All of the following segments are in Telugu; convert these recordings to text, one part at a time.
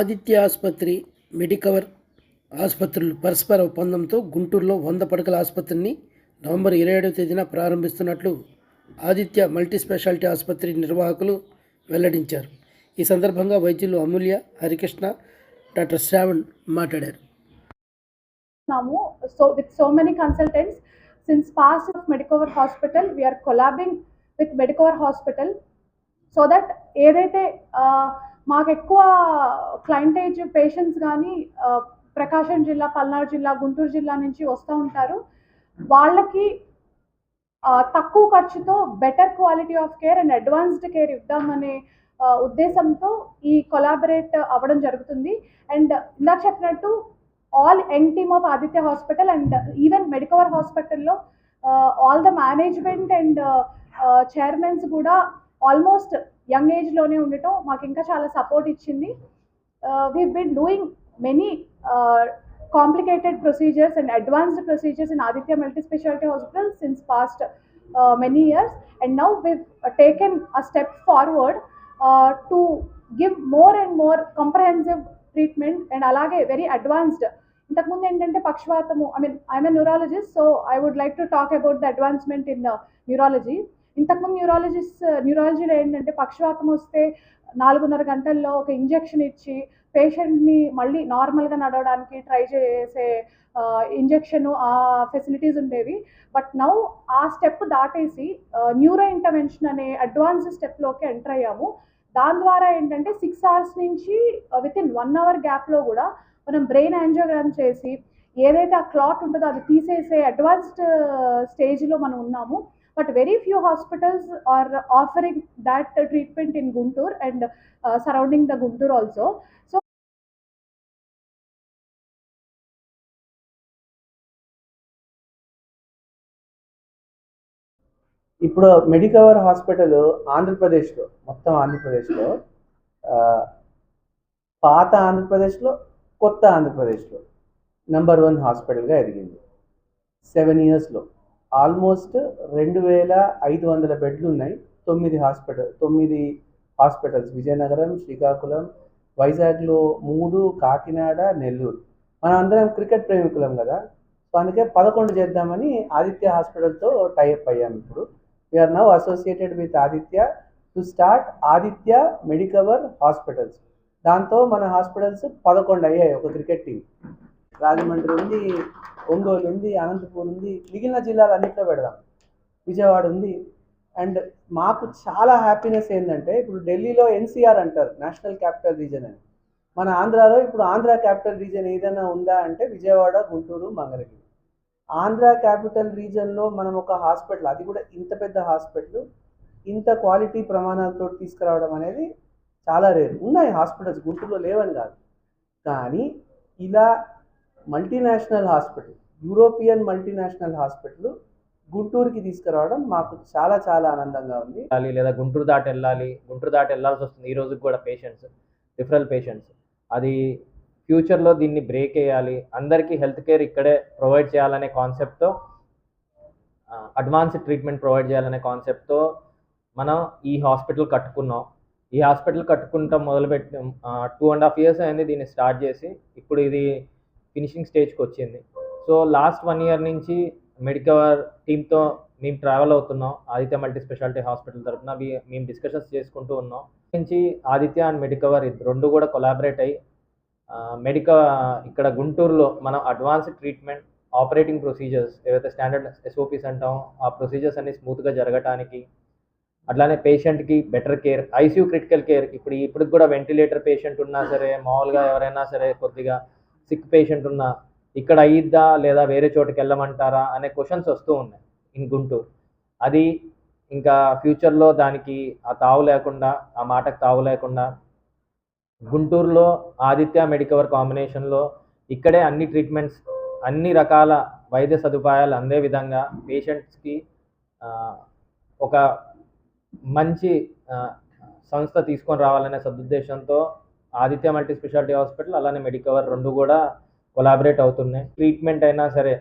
ఆదిత్య ఆసుపత్రి మెడికవర్ ఆసుపత్రులు పరస్పర ఒప్పందంతో గుంటూరులో వంద పడకల ఆసుపత్రిని నవంబర్ ఇరవై ఏడవ తేదీన ప్రారంభిస్తున్నట్లు ఆదిత్య మల్టీ స్పెషాలిటీ ఆసుపత్రి నిర్వాహకులు వెల్లడించారు. ఈ సందర్భంగా వైద్యులు అమూల్య హరికృష్ణ డాక్టర్ శ్రావణ్ మాట్లాడారు. So with so many consultants since past of Medicover hospital we're collabing with Medicover hospital so that ఏదైతే మాకు ఎక్కువ క్లైంటేజ్ పేషెంట్స్ కానీ ప్రకాశం జిల్లా పల్నాడు జిల్లా గుంటూరు జిల్లా నుంచి వస్తూ ఉంటారు. వాళ్ళకి తక్కువ ఖర్చుతో better quality of care and advanced care ఇద్దామనే ఉద్దేశంతో ఈ కొలాబరేట్ అవ్వడం జరుగుతుంది. అండ్ ఇందాక చెప్పినట్టు all young team of Aditya hospital and even Medicover హాస్పిటల్లో all the management and chairmans కూడా ఆల్మోస్ట్ యంగ్ ఏజ్లోనే ఉండటం మాకు ఇంకా చాలా సపోర్ట్ ఇచ్చింది. We been doing many complicated procedures and advanced procedures in Aditya multi speciality hospital since past many years and now we taken a step forward to give more and more comprehensive treatment and అలాగే వెరీ అడ్వాన్స్డ్ ఇంతకుముందు ఏంటంటే పక్షవాతము I mean I'm a neurologist so I would like to talk about the advancement in neurology ఇంతకుముందు న్యూరాలజిస్ట్ న్యూరాలజీలో ఏంటంటే పక్షవాతం వస్తే నాలుగున్నర గంటల్లో ఒక ఇంజెక్షన్ ఇచ్చి పేషెంట్ని మళ్ళీ నార్మల్గా నడవడానికి ట్రై చేసే ఇంజెక్షన్ ఆ ఫెసిలిటీస్ ఉండేవి. బట్ నౌ ఆ స్టెప్ దాటేసి న్యూరో ఇంటర్వెన్షన్ అనే అడ్వాన్స్ స్టెప్లోకి ఎంటర్ అయ్యాము. దాని ద్వారా ఏంటంటే సిక్స్ అవర్స్ నుంచి విత్ ఇన్ వన్ అవర్ గ్యాప్లో కూడా మనం బ్రెయిన్ యాంజియోగ్రామ్ చేసి ఏదైతే ఆ క్లాట్ ఉంటుందో అది తీసేసే అడ్వాన్స్డ్ స్టేజ్లో మనం ఉన్నాము. But very few hospitals are offering that treatment in Guntur and uh, surrounding the Guntur also. So ఇప్పుడు మెడికవర్ హాస్పిటల్ ఆంధ్రప్రదేశ్లో మొత్తం ఆంధ్రప్రదేశ్లో uh, పాత ఆంధ్రప్రదేశ్లో కొత్త ఆంధ్రప్రదేశ్లో నెంబర్ వన్ హాస్పిటల్గా ఎదిగింది. సెవెన్ ఇయర్స్లో ఆల్మోస్ట్ రెండు వేల ఐదు వందల బెడ్లు ఉన్నాయి. తొమ్మిది హాస్పిటల్ తొమ్మిది హాస్పిటల్స్. విజయనగరం శ్రీకాకుళం వైజాగ్లో మూడు కాకినాడ నెల్లూరు. మనం అందరం క్రికెట్ ప్రేమికులం కదా. సో అందుకే పదకొండు చేద్దామని ఆదిత్య హాస్పిటల్తో టైఅప్ అయ్యాం ఇప్పుడు. We're now associated with Aditya to start Aditya Medicover hospitals దాంతో మన హాస్పిటల్స్ పదకొండు అయ్యాయి ఒక క్రికెట్ టీం రాజమండ్రి ఉంది ఒంగోలు ఉంది అనంతపూర్ ఉంది మిగిలిన జిల్లాలు అన్నింటిలో పెడదాం. విజయవాడ ఉంది. అండ్ మాకు చాలా హ్యాపీనెస్ ఏంటంటే ఇప్పుడు ఢిల్లీలో ఎన్సీఆర్ అంటారు నేషనల్ క్యాపిటల్ రీజన్ అని. మన ఆంధ్రాలో ఇప్పుడు ఆంధ్ర క్యాపిటల్ రీజన్ ఏదైనా ఉందా అంటే విజయవాడ గుంటూరు మంగళగిరి. ఆంధ్ర క్యాపిటల్ రీజన్లో మనం ఒక హాస్పిటల్ అది కూడా ఇంత పెద్ద హాస్పిటల్ ఇంత క్వాలిటీ ప్రమాణాలతో తీసుకురావడం అనేది చాలా రేరు. ఉన్నాయి హాస్పిటల్స్ గుంటూరులో లేవని కాదు. కానీ ఇలా multinational hospital European multinational hospital గుంటూరుకి తీసుకురావడం మాకు చాలా చాలా ఆనందంగా ఉంది. లేదా గుంటూరు దాటి వెళ్ళాలి గుంటూరు దాటి వెళ్ళాల్సి వస్తుంది. ఈ రోజుకి కూడా పేషెంట్స్ రిఫరల్ పేషెంట్స్ అది ఫ్యూచర్లో దీన్ని బ్రేక్ వేయాలి అందరికీ హెల్త్ కేర్ ఇక్కడే ప్రొవైడ్ చేయాలనే కాన్సెప్ట్తో అడ్వాన్స్ ట్రీట్మెంట్ ప్రొవైడ్ చేయాలనే కాన్సెప్ట్తో మనం ఈ హాస్పిటల్ కట్టుకున్నాం. ఈ హాస్పిటల్ కట్టుకుంటాం మొదలుపెట్టి టూ అండ్ హాఫ్ ఇయర్స్ అయింది దీన్ని స్టార్ట్ చేసి. ఇప్పుడు ఇది ఫినిషింగ్ స్టేజ్కి వచ్చింది. సో లాస్ట్ వన్ ఇయర్ నుంచి మెడికవర్ టీంతో మేము ట్రావెల్ అవుతున్నాం. ఆదిత్య మల్టీ స్పెషాలిటీ హాస్పిటల్ తరఫున మేము డిస్కషన్స్ చేసుకుంటూ ఉన్నాం. నుంచి ఆదిత్య అండ్ మెడికవర్ ఇది రెండు కూడా కొలాబరేట్ అయ్యి మెడిక ఇక్కడ గుంటూరులో మనం అడ్వాన్స్డ్ ట్రీట్మెంట్ ఆపరేటింగ్ ప్రొసీజర్స్ ఏవైతే స్టాండర్డ్ ఎస్ఓపీస్ అంటాం ఆ ప్రొసీజర్స్ అన్ని స్మూత్గా జరగటానికి అట్లానే పేషెంట్కి better care ICU critical care ఇప్పుడు ఇప్పుడు కూడా వెంటిలేటర్ పేషెంట్ ఉన్నా సరే మామూలుగా ఎవరైనా సరే కొద్దిగా సిక్ పేషెంట్ ఉన్నా ఇక్కడ అయ్యిద్దా లేదా వేరే చోటుకి వెళ్ళమంటారా అనే క్వశ్చన్స్ వస్తూ ఉన్నాయి ఇన్ గుంటూరు. అది ఇంకా ఫ్యూచర్లో దానికి ఆ తావు లేకుండా ఆ మాటకు తావు లేకుండా గుంటూరులో ఆదిత్య మెడికవర్ కాంబినేషన్లో ఇక్కడే అన్ని ట్రీట్మెంట్స్ అన్ని రకాల వైద్య సదుపాయాలు అందే విధంగా పేషెంట్స్కి ఒక మంచి సంస్థ తీసుకొని రావాలనే సదుద్దేశంతో ఆదిత్య మల్టీ స్పెషాలిటీ హాస్పిటల్ అలానే మెడికవర్ రెండు కూడా కొలాబరేట్ అవుతున్నాయి. ట్రీట్మెంట్ అయినా సరే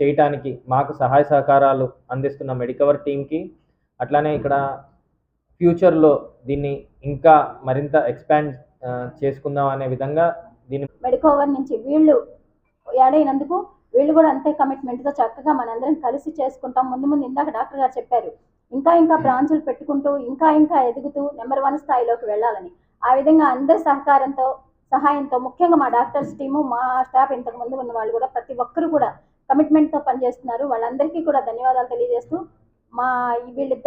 చేయటానికి మాకు సహాయ సహకారాలు అందిస్తున్న మెడికవర్ టీంకి అట్లానే ఇక్కడ ఫ్యూచర్లో దీన్ని ఇంకా మరింత ఎక్స్పాండ్ చేసుకుందాం అనే విధంగా దీన్ని మెడికవర్ నుంచి వీళ్ళు యాడ్ అయినందుకు వీళ్ళు కూడా అంతే కమిట్మెంట్తో చక్కగా మనందరం కలిసి చేసుకుంటాం. ముందు ముందు ఇందాక డాక్టర్ గారు చెప్పారు ఇంకా ఇంకా బ్రాంచులు పెట్టుకుంటూ ఇంకా ఇంకా ఎదుగుతూ నెంబర్ వన్ స్థాయిలోకి వెళ్ళాలని. ఆ విధంగా అందరి సహకారంతో సహాయంతో ముఖ్యంగా మా డాక్టర్స్ టీము మా స్టాఫ్ ఇంతకు ముందు ఉన్న వాళ్ళు కూడా ప్రతి ఒక్కరు కూడా కమిట్మెంట్తో పనిచేస్తున్నారు. వాళ్ళందరికీ కూడా ధన్యవాదాలు తెలియజేస్తూ మా వీళ్ళిద్దరు